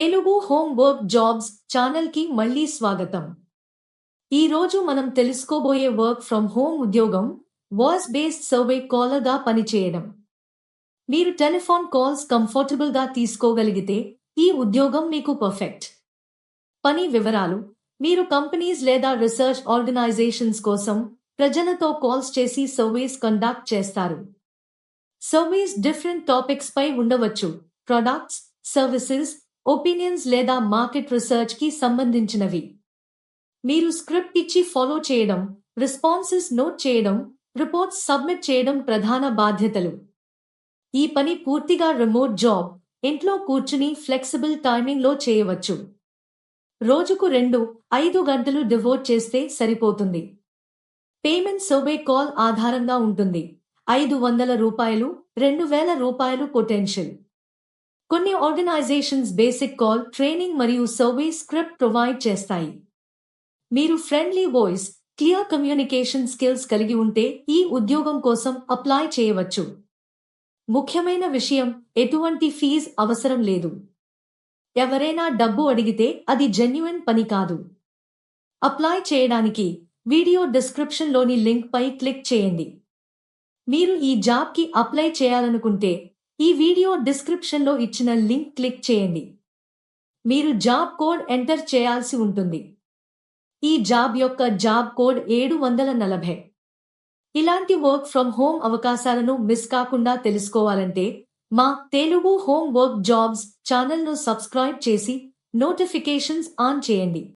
Telugu home work jobs ఛానల్కి మళ్ళీ స్వాగతం. ఈ రోజు మనం తెలుసుకోబోయే వర్క్ ఫ్రమ్ హోమ్ ఉద్యోగం వాయిస్ బేస్డ్ సర్వే కాలర్గా పనిచేయడం. మీరు టెలిఫోన్ కాల్స్ కంఫర్టబుల్గా తీసుకోగలిగితే ఈ ఉద్యోగం మీకు పర్ఫెక్ట్. పని వివరాలు మీరు కంపెనీస్ లేదా రీసెర్చ్ ఆర్గనైజేషన్స్ కోసం ప్రజలతో కాల్స్ చేసి సర్వేస్ కండక్ట్ చేస్తారు. సర్వేస్ డిఫరెంట్ టాపిక్స్ పై ఉండవచ్చు ప్రొడక్ట్స్ సర్వీసెస్ ఒపీనియన్స్ లేదా మార్కెట్ రీసెర్చ్కి సంబంధించినవి. మీరు స్క్రిప్ట్ ఇచ్చి ఫాలో చేయడం రెస్పాన్సెస్ నోట్ చేయడం రిపోర్ట్స్ సబ్మిట్ చేయడం ప్రధాన బాధ్యతలు. ఈ పని పూర్తిగా రిమోట్ జాబ్ ఇంట్లో కూర్చుని ఫ్లెక్సిబుల్ టైమింగ్లో చేయవచ్చు. రోజుకు రెండు ఐదు గంటలు డివోట్ చేస్తే సరిపోతుంది. పేమెంట్ సర్వే కాల్ ఆధారంగా ఉంటుంది. ఐదు వందల రూపాయలు రెండు వేల రూపాయలు పొటెన్షియల్. కొన్ని ఆర్గనైజేషన్స్ బేసిక్ కాల్ ట్రైనింగ్ మరియు సర్వే స్క్రిప్ట్ ప్రొవైడ్ చేస్తాయి. మీరు friendly voice clear communication skills కలిగి ఉంటే ఈ ఉద్యోగం కోసం అప్లై చేయవచ్చు. ముఖ్యమైన విషయం ఎటువంటి ఫీజ్ అవసరం లేదు. ఎవరైనా డబ్బు అడిగితే అది జెన్యున్ పని కాదు. అప్లై చేయడానికి వీడియో డిస్క్రిప్షన్లోని లింక్పై క్లిక్ చేయండి. మీరు ఈ జాబ్కి అప్లై చేయాలనుకుంటే ఈ వీడియో డిస్క్రిప్షన్లో ఇచ్చిన లింక్ క్లిక్ చేయండి. మీరు జాబ్ కోడ్ ఎంటర్ చేయాల్సి ఉంటుంది. ఈ జాబ్ యొక్క జాబ్ కోడ్ ఏడు వందల నలభై. ఇలాంటి వర్క్ ఫ్రమ్ హోమ్ అవకాశాలను మిస్ కాకుండా తెలుసుకోవాలంటే మా తెలుగు హోమ్ వర్క్ జాబ్స్ ఛానల్ను సబ్స్క్రైబ్ చేసి నోటిఫికేషన్స్ ఆన్ చేయండి.